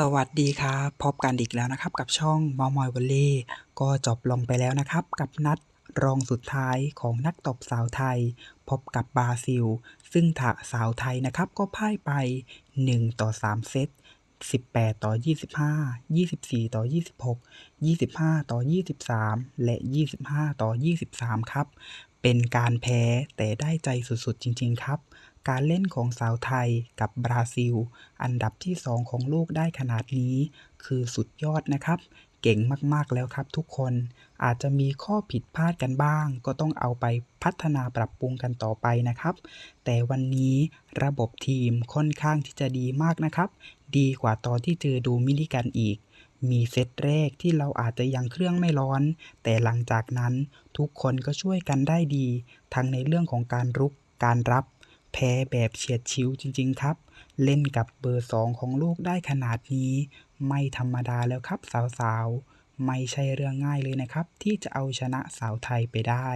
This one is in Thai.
สวัสดีครับพบกันอีกแล้วนะครับ กับช่องมอมอยวอลเล่ก็จบลงไปแล้วนะครับ กับนัดรองสุดท้ายของนักตบสาวไทย พบกับบราซิล ซึ่งถาสาวไทยนะครับก็พ่ายไป 1 ต่อ 3 เซต 18ต่อ25 24ต่อ26 25ต่อ23และ25ต่อ23ครับ เป็นการแพ้แต่ได้ใจสุดๆจริง ๆ ครับ การเล่นของสาวไทยกับบราซิล อันดับที่2ของโลกได้ขนาดนี้ คือสุดยอดนะครับ เก่งมากๆแล้วครับทุกคนอาจจะมีข้อผิดพลาดกันบ้าง ก็ต้องเอาไปพัฒนาปรับปรุงกันต่อไปนะครับ แต่วันนี้ระบบทีมค่อนข้างที่จะดีมากนะครับ ดีกว่าตอนที่เจอดูมินิกันอีก มีเซตแรกที่เราอาจจะยังเครื่องไม่ร้อน แต่หลังจากนั้นทุกคนก็ช่วยกันได้ดี ทั้งในเรื่องของการรุกการรับ แพ้แบบเฉียดชิวจริง ๆ ครับ เล่นกับเบอร์สองของโลกได้ขนาดนี้ ไม่ธรรมดาแล้วครับสาวๆ ไม่ใช่เรื่องง่ายเลยนะครับ ที่จะเอาชนะสาวไทยไปได้